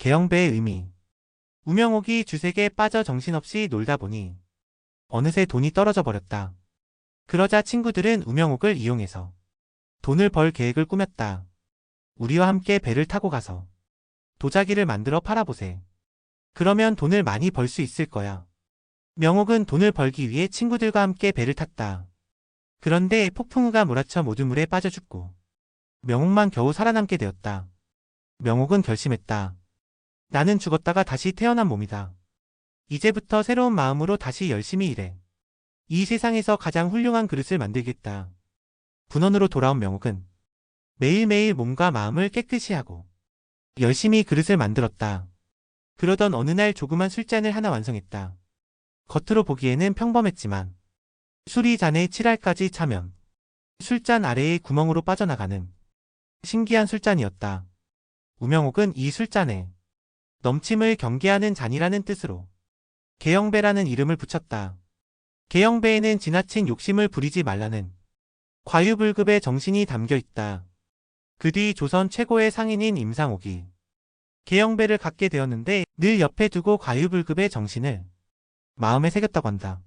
개영배의 의미. 우명옥이 주색에 빠져 정신없이 놀다 보니 어느새 돈이 떨어져 버렸다. 그러자 친구들은 우명옥을 이용해서 돈을 벌 계획을 꾸몄다. 우리와 함께 배를 타고 가서 도자기를 만들어 팔아보세. 그러면 돈을 많이 벌 수 있을 거야. 명옥은 돈을 벌기 위해 친구들과 함께 배를 탔다. 그런데 폭풍우가 몰아쳐 모두 물에 빠져 죽고 명옥만 겨우 살아남게 되었다. 명옥은 결심했다. 나는 죽었다가 다시 태어난 몸이다. 이제부터 새로운 마음으로 다시 열심히 일해. 이 세상에서 가장 훌륭한 그릇을 만들겠다. 분원으로 돌아온 명옥은 매일매일 몸과 마음을 깨끗이 하고 열심히 그릇을 만들었다. 그러던 어느 날 조그만 술잔을 하나 완성했다. 겉으로 보기에는 평범했지만 술이 잔에 7알까지 차면 술잔 아래의 구멍으로 빠져나가는 신기한 술잔이었다. 우명옥은 이 술잔에 넘침을 경계하는 잔이라는 뜻으로 개영배라는 이름을 붙였다. 개영배에는 지나친 욕심을 부리지 말라는 과유불급의 정신이 담겨 있다. 그 뒤 조선 최고의 상인인 임상옥이 개영배를 갖게 되었는데 늘 옆에 두고 과유불급의 정신을 마음에 새겼다고 한다.